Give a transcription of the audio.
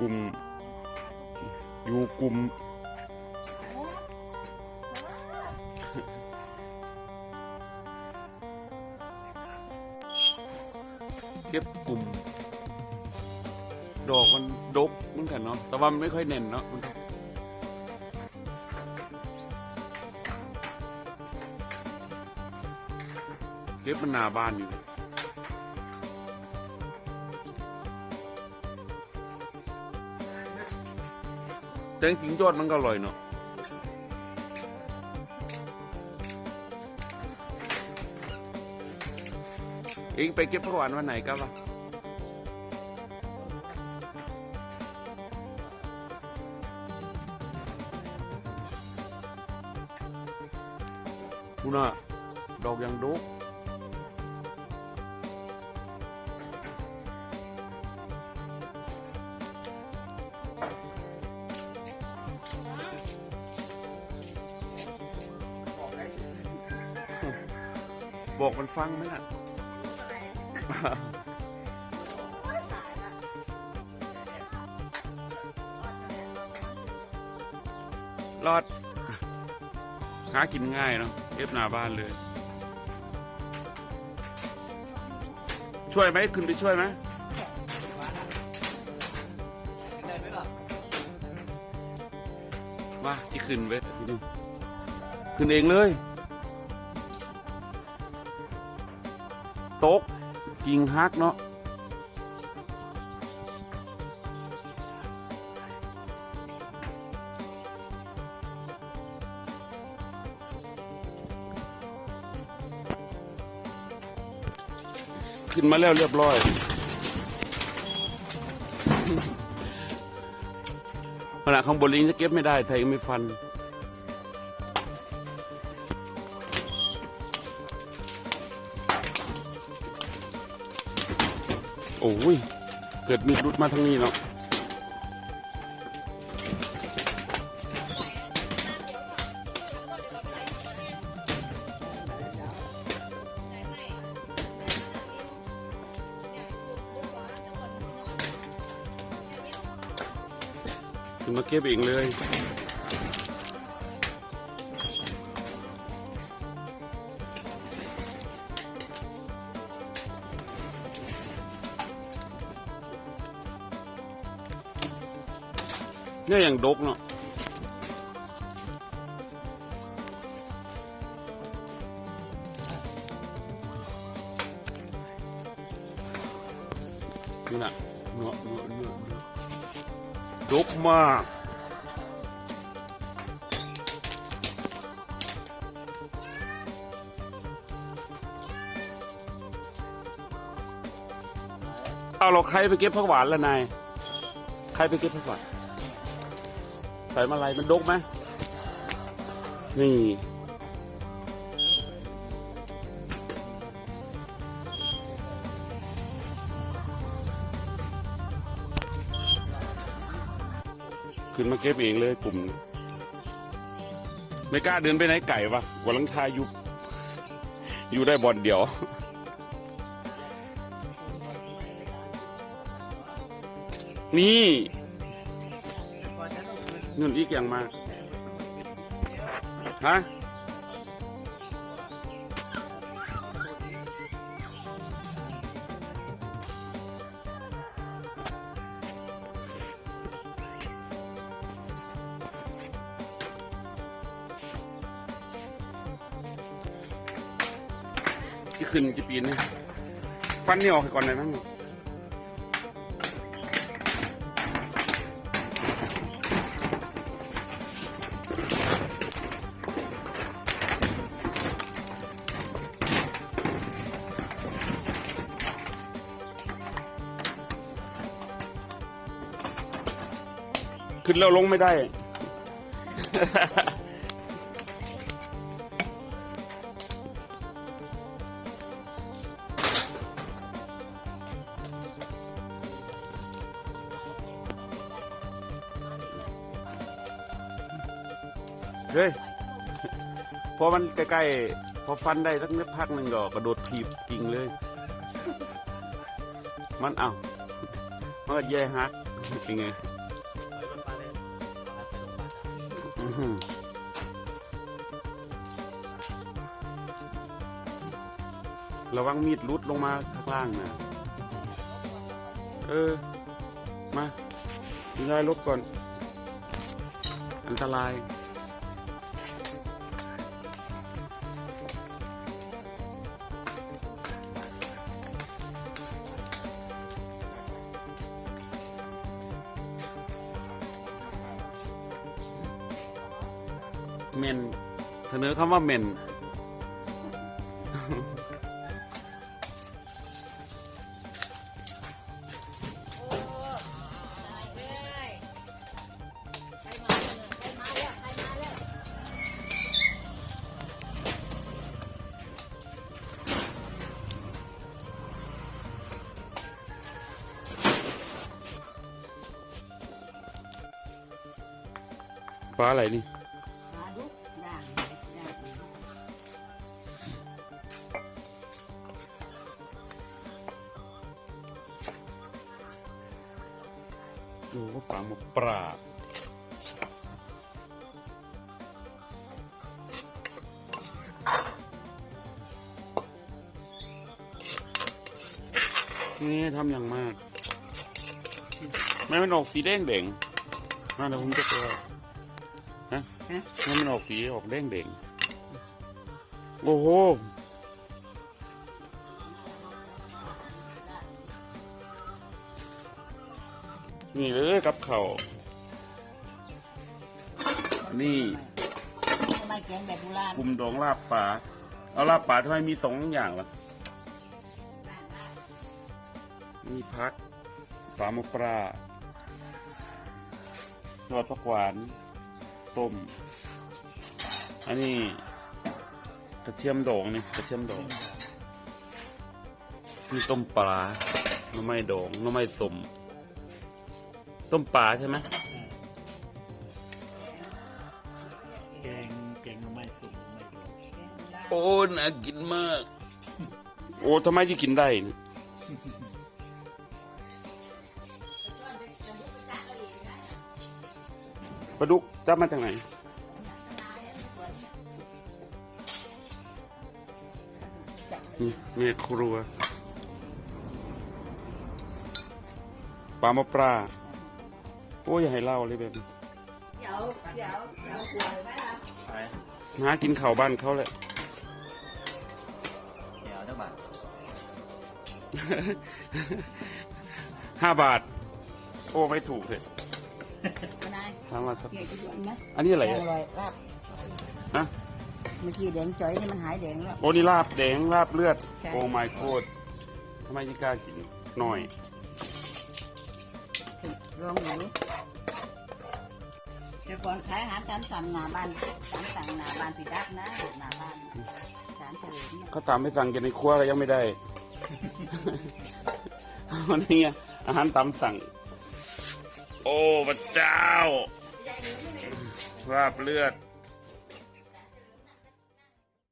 กลุ่ม อยู่กลุ่ม เก็บกลุ่ม ดอกมันดกเหมือนกันเนาะ แต่ว่ามันไม่ค่อยเน่นเนาะมันเก็บมันหนาบ้านอยู่ แต่จริงยอดมันก็อร่อยเนาะเองไปเก็บผักหวานวันไหนกันวะคุณน่ะดอกยังดก บอกมันฟังไหมล่ะ รอด หากินง่ายเนาะเก็บหน้าบ้านเลย ช่วยไหมขึ้นไปช่วยไหมมาที่ขึ้นเวทที่นี่ขึ้นเองเลย ตกกิ่งฮักเนาะขึ้นมาแล้วเรียบร้อย ขณะข้างบนลิงจะเก็บไม่ได้ไทยยังไม่ฟัน โอ้ย เกิดมีรุดมาทางนี้เนาะมาเก็บเองเลย เนี่ยอย่างดกเนาะนี่นะเนาะเนาะเนาะเนาะดกมากเอาเราใครไปเก็บผักหวานล้วนาย ใครไปเก็บผักหวาน ใส่มาลัยมันดกไหมนี่ ขึ้นมาเก็บเองเลยกลุ่ม ไม่กล้าเดินไปไหนไก่วะวันลังคาอยู่อยู่ได้บอลเดียวนี่ นต้องคืนเงินอีกอย่างมากฮะที่ขึ้นกี่ปีนี่ฟันนี่ออกให้ก่อนเลยนะ ขึ้นแล้วลงไม่ได้ เฮ้ย พอมันใกล้ๆ พอฟันได้สักนิดพักหนึ่งก็กระโดดถีบกิ่งเลย มันเอามันก็แย่ฮักยังไง ระวังมีดรุดลงมาข้างล่างนะ เออ มาย้ายรถก่อน อันตราย เมนเสนอคำว่าเมนปลาอะไรนี่ โอ้ปลาหมกปลานี่ทำอย่างมากไม่มันออกสีแดงเด่งมาเดี๋ยวผมจะไปเอาฮะไม่มันออกสีออกแดงเด่งโอ้โห นี่เลยกับเขาวนี่ทำไมแกงแบบโบราณกลุ่มดองลาบป่าเอาลาบป่าทำไมมีสองอย่างล่ะ มีพักปลาหมกปลาทอดผักหวาน ต้ม อันนี้กระเทียมดองนี่กระเทียมดองนี่ต้มปลาหน้ำไม้ดองหน้ำไม้สม ต้มปลาใช่ไหมแกงแกงไม่สุกไม่โดนแกงโบราณโอ้น่ากินมาก โอ้ทำไมจะกินได้นี่ปลาดุกจับมาจากไหน นี่แม่ครัวปลาหมะปลาโอ้ยอย่าให้เล่าเลยแบบนี้เดี๋ยวเดี๋ยวเดี๋ยวกลัวไหมล่ะไปหากินข้าวบ้านเขาแหละ เดี๋ยวเจ้าบ่าวห้าบาท โอ้ไม่ถูกเลยมานายถามว่าครับเกี่ยวกับยนไหมอันนี้อะไรแกอะงลอยลาบฮะเมื่อกี้แดงจ่อยนี่มันหายแดงแล้ว โอ้นี่ลาบแดงลาบเลือด ใช่ โอ้ไม่โคตรทำไมยิ่กล้ากินหน่อยลอง ดูแต่ก่อนขายอาหารตามสั่งหน้าบ้านตามสั่งหน้าบ้านปิดักนะหน้าบ้านสารเฉลิมเนี่ยเขาตามไปสั่งกินในครัวก็ยังไม่ได้ วันนี้ไงอาหารตามสั่ง โอ้พระเจ้าลาบเลือด